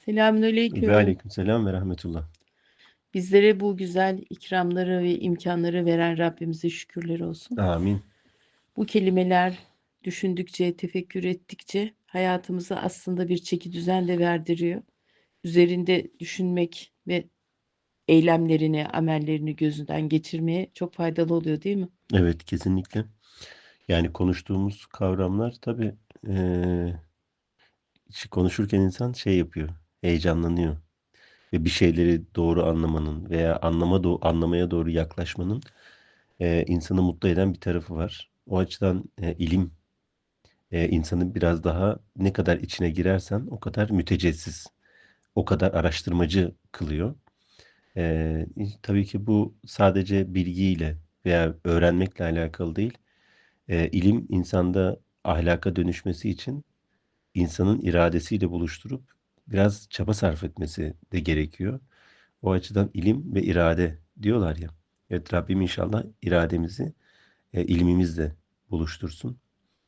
Ve Selamünaleyküm. aleykümselam ve rahmetullah. Bizlere bu güzel ikramları ve imkanları veren Rabbimize şükürler olsun. Amin. Bu kelimeler düşündükçe, tefekkür ettikçe hayatımıza aslında bir çeki düzen de verdiriyor. Üzerinde düşünmek ve eylemlerini, amellerini gözünden geçirmeye çok faydalı oluyor değil mi? Evet kesinlikle. Yani konuştuğumuz kavramlar tabii işte konuşurken insan şey yapıyor, heyecanlanıyor. Ve bir şeyleri doğru anlamanın veya anlama do- anlamaya doğru yaklaşmanın eee, insanı mutlu eden bir tarafı var. O açıdan eee, ilim eee, insanı biraz daha ne kadar içine girersen o kadar mütecessiz, o kadar araştırmacı kılıyor. Eee, tabii ki bu sadece bilgiyle veya öğrenmekle alakalı değil. Eee, ilim insanda ahlaka dönüşmesi için insanın iradesiyle buluşturup biraz çaba sarf etmesi de gerekiyor. O açıdan ilim ve irade diyorlar ya. Evet Rabbim inşallah irademizi e, ilmimizle buluştursun.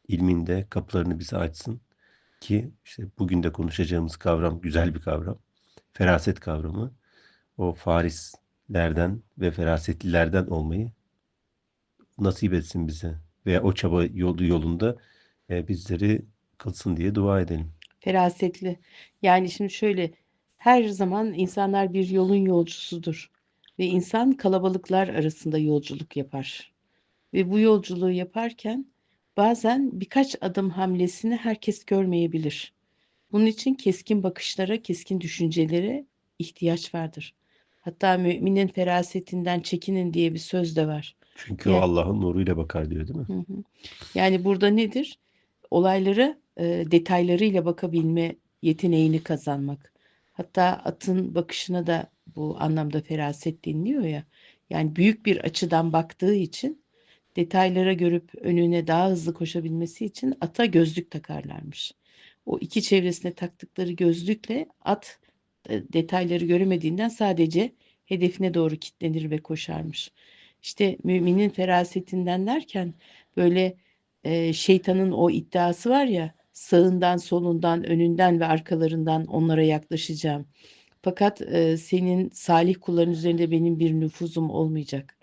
İlmin de kapılarını bize açsın ki işte bugün de konuşacağımız kavram güzel bir kavram. Feraset kavramı. O farislerden ve ferasetlilerden olmayı nasip etsin bize. Veya o çaba yolu yolunda e, bizleri kılsın diye dua edelim. Ferasetli. Yani şimdi şöyle her zaman insanlar bir yolun yolcusudur. Ve insan kalabalıklar arasında yolculuk yapar. Ve bu yolculuğu yaparken bazen birkaç adım hamlesini herkes görmeyebilir. Bunun için keskin bakışlara, keskin düşüncelere ihtiyaç vardır. Hatta müminin ferasetinden çekinin diye bir söz de var. Çünkü o Ya- Allah'ın nuruyla bakar diyor değil mi? Hı hı. Yani burada nedir? Olaylara e, detaylarıyla bakabilme yeteneğini kazanmak. Hatta atın bakışına da bu anlamda feraset deniliyor ya. Yani büyük bir açıdan baktığı için detaylara görüp önüne daha hızlı koşabilmesi için ata gözlük takarlarmış. O iki çevresine taktıkları gözlükle at e, detayları göremediğinden sadece hedefine doğru kilitlenir ve koşarmış. İşte müminin ferasetinden derken böyle e, şeytanın o iddiası var ya sağından solundan önünden ve arkalarından onlara yaklaşacağım. Fakat e, senin salih kulların üzerinde benim bir nüfuzum olmayacak.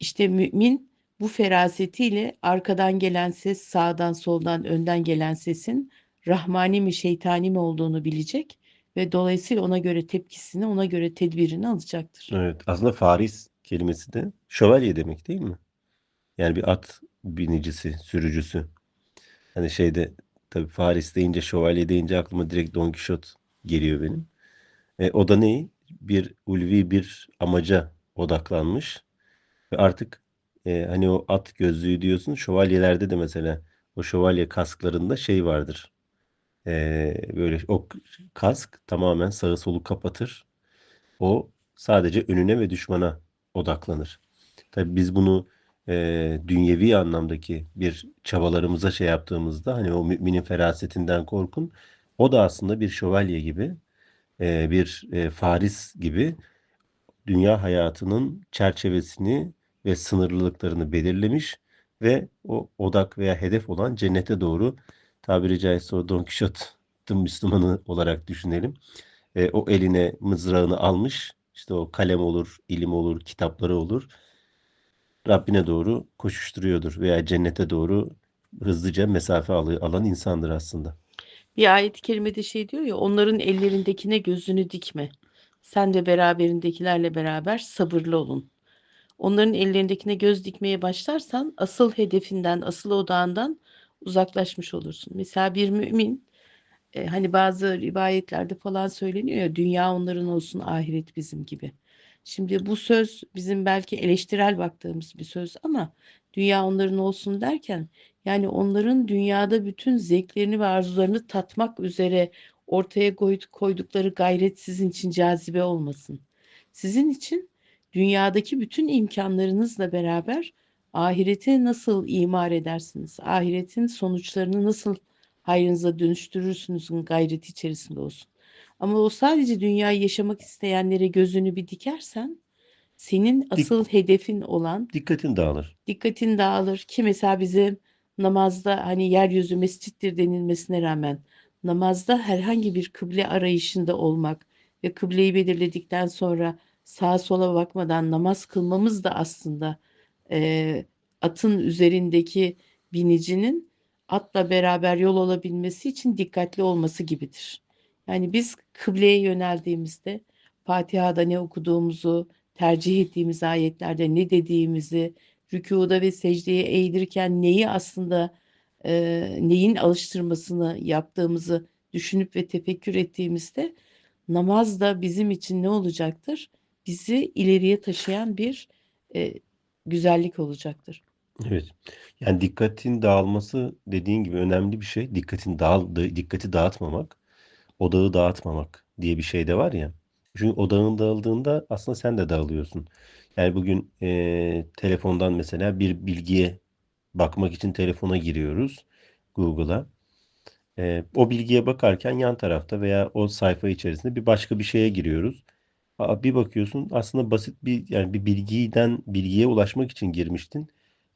İşte mümin bu ferasetiyle arkadan gelen ses, sağdan soldan önden gelen sesin rahmani mi şeytani mi olduğunu bilecek ve dolayısıyla ona göre tepkisini, ona göre tedbirini alacaktır. Evet. Aslında faris kelimesi de şövalye demek değil mi? Yani bir at binicisi, sürücüsü. Hani şeyde tabii faris deyince, şövalye deyince aklıma direkt Don Quixote geliyor benim. E, o da ne? Bir ulvi bir amaca odaklanmış. Ve artık e, hani o at gözlüğü diyorsun. Şövalyelerde de mesela o şövalye kasklarında şey vardır. E, böyle o kask tamamen sağı solu kapatır. O sadece önüne ve düşmana odaklanır. Tabii biz bunu e, dünyevi anlamdaki bir çabalarımıza şey yaptığımızda hani o müminin ferasetinden korkun. O da aslında bir şövalye gibi, e, bir e, faris gibi dünya hayatının çerçevesini ve sınırlılıklarını belirlemiş ve o odak veya hedef olan cennete doğru tabiri caizse o Don Quixote'ın Müslümanı olarak düşünelim. E, o eline mızrağını almış. işte o kalem olur, ilim olur, kitapları olur. Rabbine doğru koşuşturuyordur veya cennete doğru hızlıca mesafe alan insandır aslında. Bir ayet-i kerimede şey diyor ya onların ellerindekine gözünü dikme. Sen de beraberindekilerle beraber sabırlı olun. Onların ellerindekine göz dikmeye başlarsan asıl hedefinden, asıl odağından uzaklaşmış olursun. Mesela bir mümin e, hani bazı rivayetlerde falan söyleniyor ya dünya onların olsun ahiret bizim gibi. Şimdi bu söz bizim belki eleştirel baktığımız bir söz ama dünya onların olsun derken yani onların dünyada bütün zevklerini ve arzularını tatmak üzere ortaya koy- koydukları gayret sizin için cazibe olmasın. Sizin için dünyadaki bütün imkanlarınızla beraber ahireti nasıl imar edersiniz? Ahiretin sonuçlarını nasıl hayrınıza dönüştürürsünüzün gayreti içerisinde olsun. Ama o sadece dünyayı yaşamak isteyenlere gözünü bir dikersen senin asıl hedefin olan Dikkatin dağılır. dikkatin dağılır ki mesela bize namazda hani yeryüzü mescittir denilmesine rağmen namazda herhangi bir kıble arayışında olmak ve kıbleyi belirledikten sonra sağa sola bakmadan namaz kılmamız da aslında e, atın üzerindeki binicinin atla beraber yol olabilmesi için dikkatli olması gibidir. Yani biz kıbleye yöneldiğimizde Fatiha'da ne okuduğumuzu, tercih ettiğimiz ayetlerde ne dediğimizi, rükuda ve secdeye eğilirken neyi aslında e, neyin alıştırmasını yaptığımızı düşünüp ve tefekkür ettiğimizde namaz da bizim için ne olacaktır? Bizi ileriye taşıyan bir e, güzellik olacaktır. Evet. Yani dikkatin dağılması dediğin gibi önemli bir şey. Dikkatin dağıl, da- dikkati dağıtmamak, odağı dağıtmamak diye bir şey de var ya. Çünkü odağın dağıldığında aslında sen de dağılıyorsun. Yani bugün eee, telefondan mesela bir bilgiye bakmak için telefona giriyoruz Google'a. Eee, o bilgiye bakarken yan tarafta veya o sayfa içerisinde bir başka bir şeye giriyoruz. Aa, bir bakıyorsun aslında basit bir yani bir bilgiden bilgiye ulaşmak için girmiştin.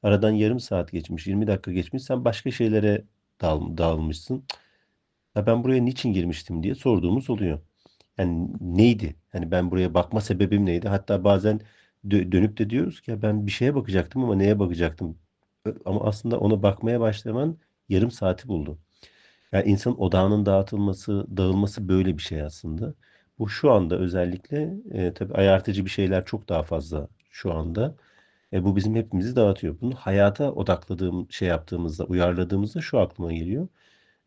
Aradan yarım saat geçmiş, 20 dakika geçmiş. Sen başka şeylere dal, dağılmışsın. Ya ben buraya niçin girmiştim diye sorduğumuz oluyor. Yani neydi? Yani ben buraya bakma sebebim neydi? Hatta bazen dö- dönüp de diyoruz ki ya ben bir şeye bakacaktım ama neye bakacaktım? Ama aslında ona bakmaya başlaman yarım saati buldu. Yani insanın odağının dağıtılması, dağılması böyle bir şey aslında. Bu şu anda özellikle e, tabii ayartıcı bir şeyler çok daha fazla şu anda. E, bu bizim hepimizi dağıtıyor. Bunu hayata odakladığım şey yaptığımızda, uyarladığımızda şu aklıma geliyor.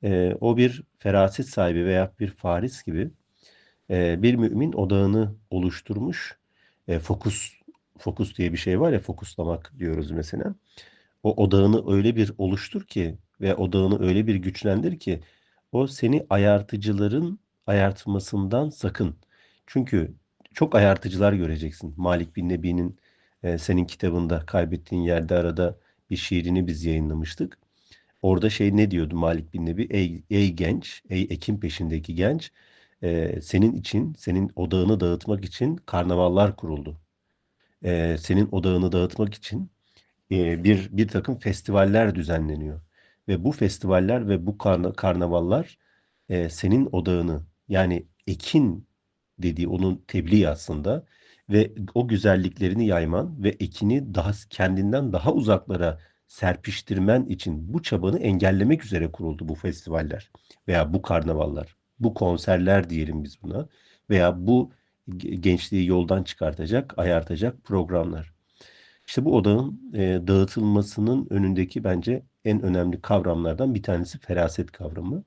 E, o bir feraset sahibi veya bir faris gibi e, bir mümin odağını oluşturmuş. E, fokus fokus diye bir şey var ya fokuslamak diyoruz mesela. O odağını öyle bir oluştur ki ve odağını öyle bir güçlendir ki o seni ayartıcıların ayartmasından sakın. Çünkü çok ayartıcılar göreceksin. Malik bin Nebi'nin e, senin kitabında kaybettiğin yerde arada bir şiirini biz yayınlamıştık. Orada şey ne diyordu Malik bin Nebi? Ey, ey genç, ey ekin peşindeki genç, e, senin için, senin odağını dağıtmak için karnavallar kuruldu. E, senin odağını dağıtmak için e, bir bir takım festivaller düzenleniyor. Ve bu festivaller ve bu karna, karnavallar e, senin odağını yani ekin dediği onun tebliği aslında ve o güzelliklerini yayman ve ekini daha kendinden daha uzaklara serpiştirmen için bu çabanı engellemek üzere kuruldu bu festivaller veya bu karnavallar, bu konserler diyelim biz buna veya bu gençliği yoldan çıkartacak, ayartacak programlar. İşte bu odağın e, dağıtılmasının önündeki bence en önemli kavramlardan bir tanesi feraset kavramı.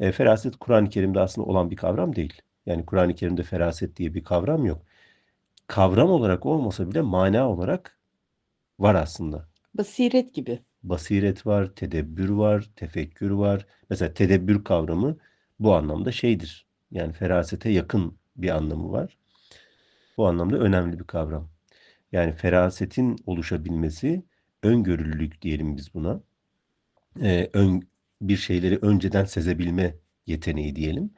E, feraset Kur'an-ı Kerim'de aslında olan bir kavram değil. Yani Kur'an-ı Kerim'de feraset diye bir kavram yok. Kavram olarak olmasa bile mana olarak var aslında. Basiret gibi. Basiret var, tedebbür var, tefekkür var. Mesela tedebbür kavramı bu anlamda şeydir. Yani ferasete yakın bir anlamı var. Bu anlamda önemli bir kavram. Yani ferasetin oluşabilmesi, öngörülülük diyelim biz buna. Ee, ön, bir şeyleri önceden sezebilme yeteneği diyelim.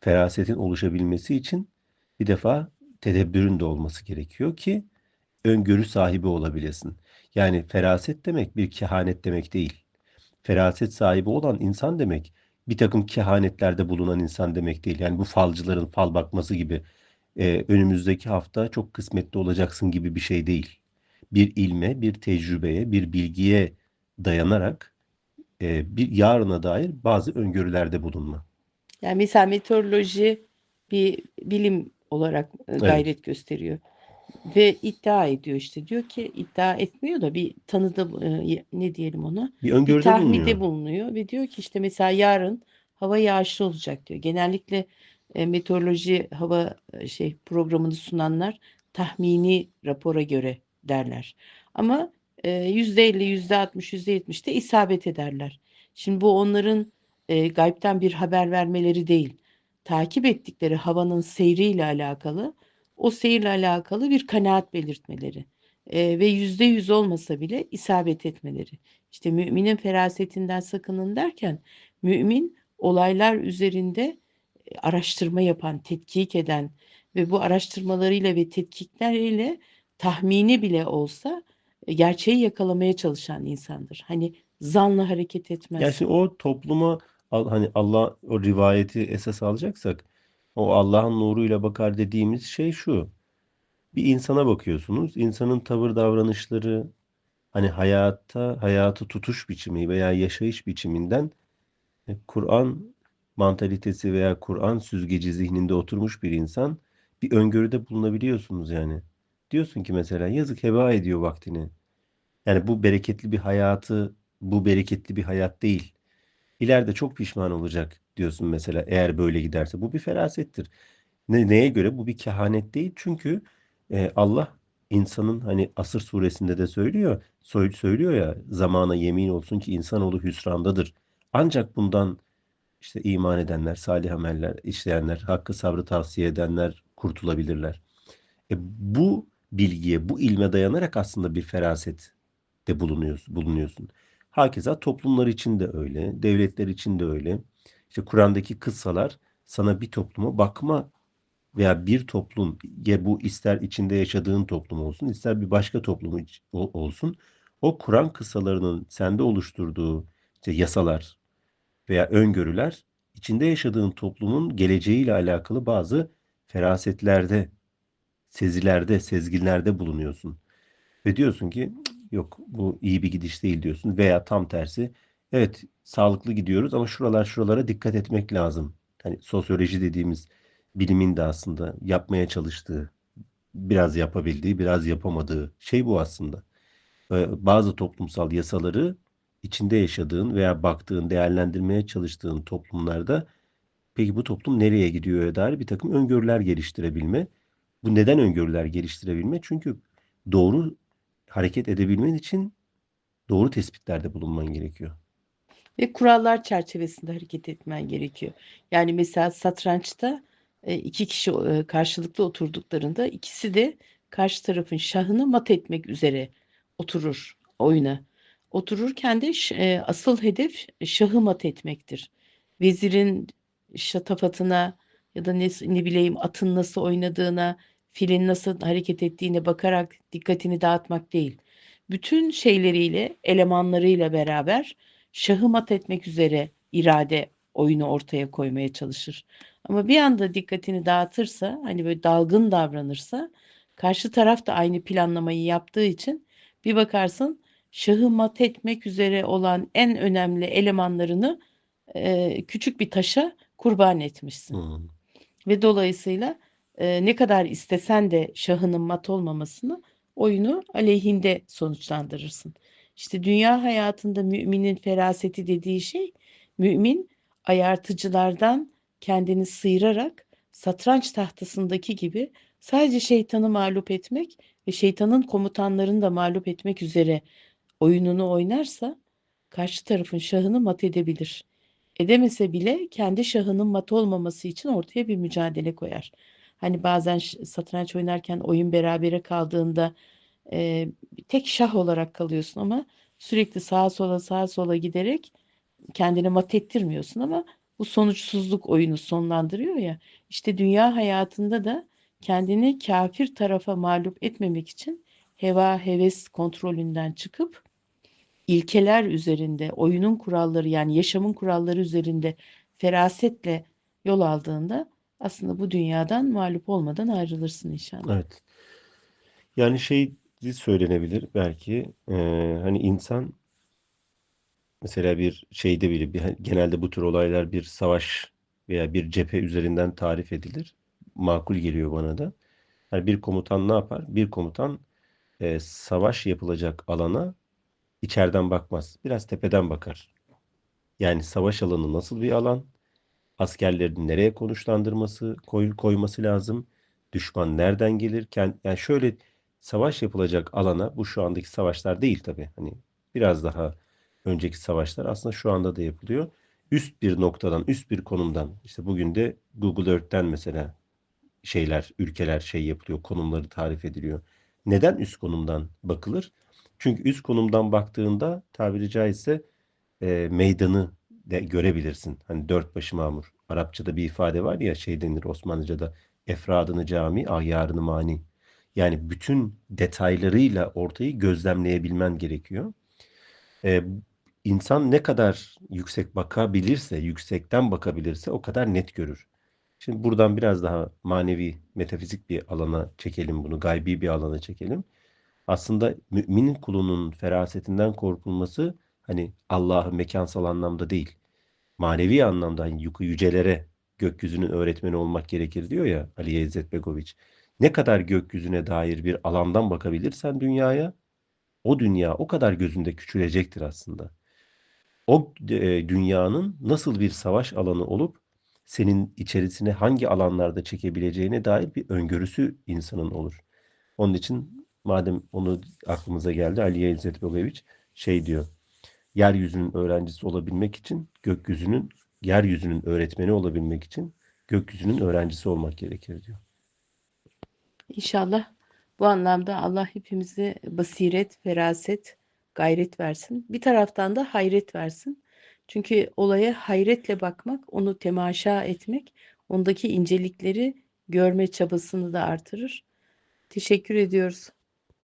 Ferasetin oluşabilmesi için bir defa tedebbürün de olması gerekiyor ki öngörü sahibi olabilesin. Yani feraset demek bir kehanet demek değil. Feraset sahibi olan insan demek bir takım kehanetlerde bulunan insan demek değil. Yani bu falcıların fal bakması gibi e, önümüzdeki hafta çok kısmetli olacaksın gibi bir şey değil. Bir ilme, bir tecrübeye, bir bilgiye dayanarak e, bir yarına dair bazı öngörülerde bulunma. Yani mesela meteoroloji bir bilim olarak e, Evet. gayret gösteriyor ve iddia ediyor işte diyor ki iddia etmiyor da bir tanıda e, ne diyelim ona Bir bir tahminde bulunuyor. bulunuyor ve diyor ki işte mesela yarın hava yağışlı olacak diyor. Genellikle e, meteoroloji hava e, şey programını sunanlar tahmini rapora göre derler. Ama e, %50, %60, %70 de isabet ederler. Şimdi bu onların e, gaybden bir haber vermeleri değil. Takip ettikleri havanın seyriyle alakalı, o seyirle alakalı bir kanaat belirtmeleri e, ve yüzde yüz olmasa bile isabet etmeleri. İşte müminin ferasetinden sakının derken mümin olaylar üzerinde araştırma yapan, tetkik eden ve bu araştırmalarıyla ve tetkikleriyle tahmini bile olsa gerçeği yakalamaya çalışan insandır. Hani zanla hareket etmez. Şimdi o topluma hani Allah o rivayeti esas alacaksak o Allah'ın nuruyla bakar dediğimiz şey şu. Bir insana bakıyorsunuz. insanın tavır davranışları hani hayatta hayatı tutuş biçimi veya yaşayış biçiminden e, Kur'an mantalitesi veya Kur'an süzgeci zihninde oturmuş bir insan bir öngörüde bulunabiliyorsunuz yani. Diyorsun ki mesela yazık heba ediyor vaktini. Yani bu bereketli bir hayatı, bu bereketli bir hayat değil. İleride çok pişman olacak diyorsun mesela eğer böyle giderse. Bu bir ferasettir. Ne, neye göre? Bu bir kehanet değil. Çünkü e, Allah insanın hani Asır suresinde de söylüyor, söylüyor ya zamana yemin olsun ki insanoğlu hüsrandadır. Ancak bundan işte iman edenler, salih ameller işleyenler, hakkı sabrı tavsiye edenler kurtulabilirler. E, bu bilgiye, bu ilme dayanarak aslında bir feraset de bulunuyorsun, bulunuyorsun. Hakeza toplumlar için de öyle, devletler için de öyle. İşte Kur'an'daki kıssalar sana bir topluma bakma veya bir toplum ya bu ister içinde yaşadığın toplum olsun, ister bir başka toplum olsun. O Kur'an kıssalarının sende oluşturduğu işte yasalar veya öngörüler içinde yaşadığın toplumun geleceğiyle alakalı bazı ferasetlerde, sezilerde, sezginlerde bulunuyorsun. Ve diyorsun ki "Cık, yok bu iyi bir gidiş değil diyorsun veya tam tersi evet sağlıklı gidiyoruz ama şuralar şuralara dikkat etmek lazım. Hani sosyoloji dediğimiz bilimin de aslında yapmaya çalıştığı, biraz yapabildiği, biraz yapamadığı şey bu aslında. Bazı toplumsal yasaları içinde yaşadığın veya baktığın, değerlendirmeye çalıştığın toplumlarda peki bu toplum nereye gidiyor dair bir takım öngörüler geliştirebilme. Bu neden öngörüler geliştirebilme? Çünkü doğru hareket edebilmen için doğru tespitlerde bulunman gerekiyor. Ve kurallar çerçevesinde hareket etmen gerekiyor. Yani mesela satrançta e, iki kişi e, karşılıklı oturduklarında ikisi de karşı tarafın şahını mat etmek üzere oturur oyuna. Otururken de e, asıl hedef şahı mat etmektir. Vezirin şatafatına ya da ne, ne bileyim atın nasıl oynadığına, filin nasıl hareket ettiğine bakarak dikkatini dağıtmak değil. Bütün şeyleriyle, elemanlarıyla beraber şahı mat etmek üzere irade oyunu ortaya koymaya çalışır. Ama bir anda dikkatini dağıtırsa, hani böyle dalgın davranırsa, karşı taraf da aynı planlamayı yaptığı için bir bakarsın şahı mat etmek üzere olan en önemli elemanlarını e, küçük bir taşa kurban etmişsin. Hmm. Ve dolayısıyla e, ne kadar istesen de şahının mat olmamasını oyunu aleyhinde sonuçlandırırsın. İşte dünya hayatında müminin feraseti dediği şey mümin ayartıcılardan kendini sıyırarak satranç tahtasındaki gibi sadece şeytanı mağlup etmek ve şeytanın komutanlarını da mağlup etmek üzere oyununu oynarsa karşı tarafın şahını mat edebilir. Edemese bile kendi şahının mat olmaması için ortaya bir mücadele koyar. Hani bazen satranç oynarken oyun berabere kaldığında e, tek şah olarak kalıyorsun ama sürekli sağa sola sağa sola giderek kendini mat ettirmiyorsun ama bu sonuçsuzluk oyunu sonlandırıyor ya. İşte dünya hayatında da kendini kafir tarafa mağlup etmemek için heva heves kontrolünden çıkıp ilkeler üzerinde, oyunun kuralları yani yaşamın kuralları üzerinde ferasetle yol aldığında aslında bu dünyadan mağlup olmadan ayrılırsın inşallah. Evet. Yani şey söylenebilir belki e, hani insan mesela bir şeyde bile bir, genelde bu tür olaylar bir savaş veya bir cephe üzerinden tarif edilir. Makul geliyor bana da. Yani bir komutan ne yapar? Bir komutan e, savaş yapılacak alana içeriden bakmaz. Biraz tepeden bakar. Yani savaş alanı nasıl bir alan? Askerlerin nereye konuşlandırması, koy, koyması lazım? Düşman nereden gelir? Kend- Yani şöyle savaş yapılacak alana, bu şu andaki savaşlar değil tabii. Hani biraz daha önceki savaşlar aslında şu anda da yapılıyor. Üst bir noktadan, üst bir konumdan. İşte bugün de Google Earth'ten mesela şeyler, ülkeler şey yapılıyor, konumları tarif ediliyor. Neden üst konumdan bakılır? Çünkü üst konumdan baktığında tabiri caizse e, meydanı de görebilirsin. Hani dört başı mamur. Arapçada bir ifade var ya şey denir Osmanlıca'da efradını cami, ahyarını mani. Yani bütün detaylarıyla ortayı gözlemleyebilmen gerekiyor. E, insan ne kadar yüksek bakabilirse, yüksekten bakabilirse o kadar net görür. Şimdi buradan biraz daha manevi, metafizik bir alana çekelim bunu, gaybi bir alana çekelim. Aslında mümin kulunun ferasetinden korkulması hani Allah'ı mekansal anlamda değil, manevi anlamda hani yücelere gökyüzünün öğretmeni olmak gerekir diyor ya Ali İzzet Begoviç. Ne kadar gökyüzüne dair bir alandan bakabilirsen dünyaya, o dünya o kadar gözünde küçülecektir aslında. O e, dünyanın nasıl bir savaş alanı olup senin içerisine hangi alanlarda çekebileceğine dair bir öngörüsü insanın olur. Onun için madem onu aklımıza geldi Aliye İzzet Begoviç şey diyor. Yeryüzünün öğrencisi olabilmek için gökyüzünün yeryüzünün öğretmeni olabilmek için gökyüzünün öğrencisi olmak gerekir diyor. İnşallah bu anlamda Allah hepimize basiret, feraset, gayret versin. Bir taraftan da hayret versin. Çünkü olaya hayretle bakmak, onu temaşa etmek, ondaki incelikleri görme çabasını da artırır. Teşekkür ediyoruz.